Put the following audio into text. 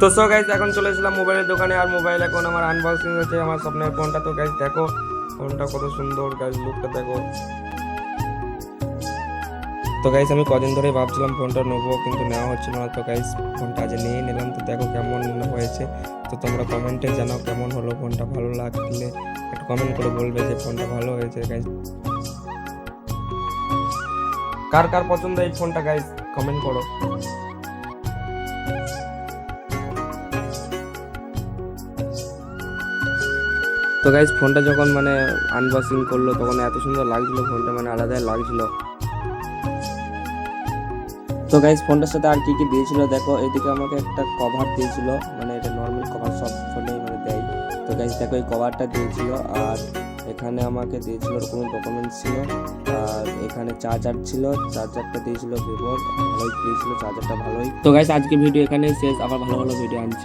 তো so guys এখন চলে এসেছিলাম মোবাইলের দোকানে, আর মোবাইল এখন আমার আনবক্সিং হচ্ছে, আমার স্বপ্নের ফোনটা তো গাইজ দেখো ফোনটা কত সুন্দর গাইজ লুকটা দেখো। তো গাইজ আমি কদিন ধরে ভাবছিলাম ফোনটা নেব, কিন্তু নেওয়া হচ্ছিল না। তো গাইজ ফোনটা আজ নিয়ে নিলাম। তো দেখো কেমন হয়েছে। তো তোমরা কমেন্টে জানাও কেমন হলো ফোনটা ভালো লাগলে একটা কমেন্ট করে বলবে যে ফোনটা ভালো হয়েছে গাইজ কার কার পছন্দ এই ফোনটা গাইজ কমেন্ট করো। তো গাইজ ফোনটা যখন মানে আনবক্সিং করল, তখন এত সুন্দর লাগছিল ফোনটা মানে আলাদাই লাগছিল। তো গাইজ ফোনটার সাথে আর কি কি দিয়েছিল, দেখো, এদিকে আমাকে একটা কভার দিয়েছিল মানে এটা নর্মাল কভার সব ফোনে মানে দেয়। তো গাইজ দেখো, এই কভারটা দিয়েছিল, আর এখানে আমাকে দিয়েছিল ওরকম ডকুমেন্টস ছিল, আর এখানে চার্জার ছিল চার্জারটা দিয়েছিল ভিভোর ভালোই দিয়েছিল চার্জারটা ভালোই। তো গাইজ আজকে ভিডিও এখানেই শেষ, আবার ভালো ভালো ভিডিও আনছি।